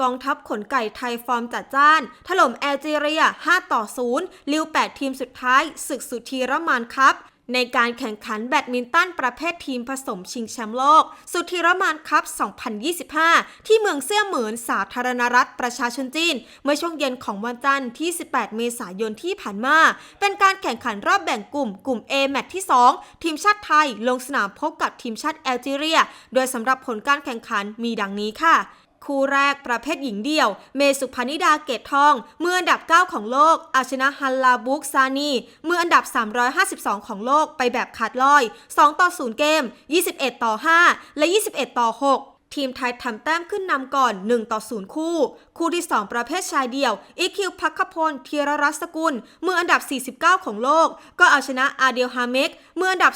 กองทัพขนไก่ไทยฟอร์มจัดจ้าน ถล่มแอลจีเรีย 5 ต่อ 0 ลิว 8 ทีมสุดท้าย ศึกสุธีรมานครับในการแข่งขันแบดมินตันประเภททีมผสมชิงแชมป์โลก สุธีรมานคัพ 2025 ที่เมืองเซี่ยเหมินสาธารณรัฐประชาชนจีน เมื่อช่วงเย็นของวันจันทร์ที่ 18 เมษายนที่ผ่านมา เป็นการแข่งขันรอบแบ่งกลุ่มกลุ่ม A แมตช์ที่ 2 ทีมชาติไทยลงสนามพบกับทีมชาติแอลจีเรีย โดยสำหรับผลการแข่งขันมีดังนี้ค่ะ คู่แรกประเภทหญิงเดี่ยว เมสุพานิดาเกตทอง มืออันดับ 9 ของโลก อาชนะฮันลาบุกซานีมืออันดับ 352 ของโลกไปแบบขาดลอย 2 ต่อ 0 เกม 21 ต่อ 5 และ 21 ต่อ 6 ทีมไทยทำแต้มขึ้นนำก่อน 1 ต่อ 0 คู่ คู่ที่ 2 ประเภทชายเดี่ยว อีคิวพักขพลเทียรรัศกุล มืออันดับ 49 ของโลก ก็เอาชนะอาเดียลฮาเมกมืออันดับ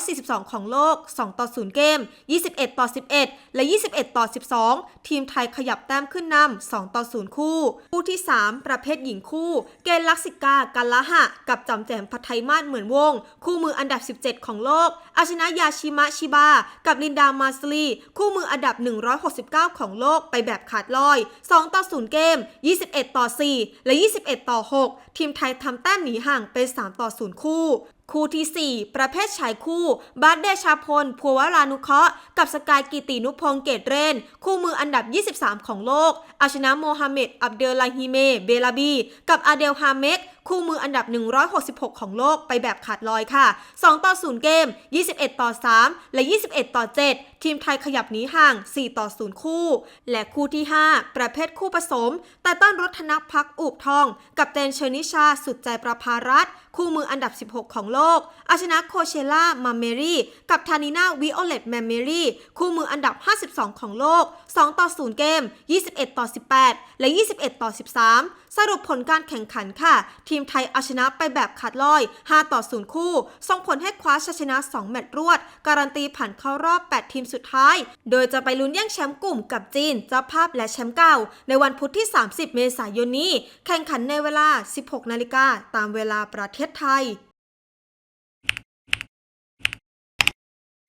242 ของโลก 2 ต่อ 0 เกม 21 ต่อ 11 และ 21 ต่อ 12 ทีมไทยขยับแต้มขึ้นนำ2ต่อ 0 คู่ คู่ที่ 3 ประเภทหญิงคู่ เกณฑ์ลักษิกากันละหะ กับจำแจมพัทไทยมาศเหมือนวง คู่มืออันดับ 17 ของโลกเอาชนะยาชิมะชิบา กับลินดามาสลี คู่มืออันดับ169 ของโลกไปแบบขาดลอย 2 ต่อ 0 เกม 21 ต่อ 4 และ 21 ต่อ 6 ทีมไทยทำแต้มหนีห่างเป็น 3 ต่อ 0 คู่คู่ที่ 4 ประเภทชายคู่ บาสเดชาพล พัววรานุเคราะห์ กับสกายกิตินุพงศ์เกตเรน คู่มืออันดับ 23 ของโลก เอาชนะโมฮัมเหม็ด อับเดลลาฮิเม เบลาบี กับอาเดลฮาเมก คู่มืออันดับ 166 ของโลกไปแบบขาดลอยค่ะ 2 ต่อ 0 เกม 21 ต่อ 3 และ 21 ต่อ 7 ทีมไทยขยับหนีห่าง 4 ต่อ 0 คู่ และคู่ที่ 5 ประเภทคู่ผสม แต่ต้นรถนักพักอูบทอง กับเตนเชนิชา สุดใจประภารัตคู่มืออันดับ 16 ของโลก เอาชนะโคเชล่ามาเมรี่ กับทานินาวิโอเลตแมมเมรี่คู่มืออันดับ 52 ของโลก 2 ต่อ 0 เกม 21 ต่อ 18 และ 21 ต่อ 13 สรุปผลการแข่งขันค่ะ ทีมไทยเอาชนะไปแบบขาดลอย 5 ต่อ 0 คู่ ส่งผลให้คว้าชัยชนะ 2 แมตช์รวด การันตีผ่านเข้ารอบ 8 ทีมสุดท้าย โดยจะไปลุ้นแย่งแชมป์กลุ่มกับจีนเจ้าภาพและแชมป์เก่า ในวันพุธที่ 30 เมษายนนี้ แข่งขันในเวลา 16 นาฬิกาตามเวลาประเทศไทย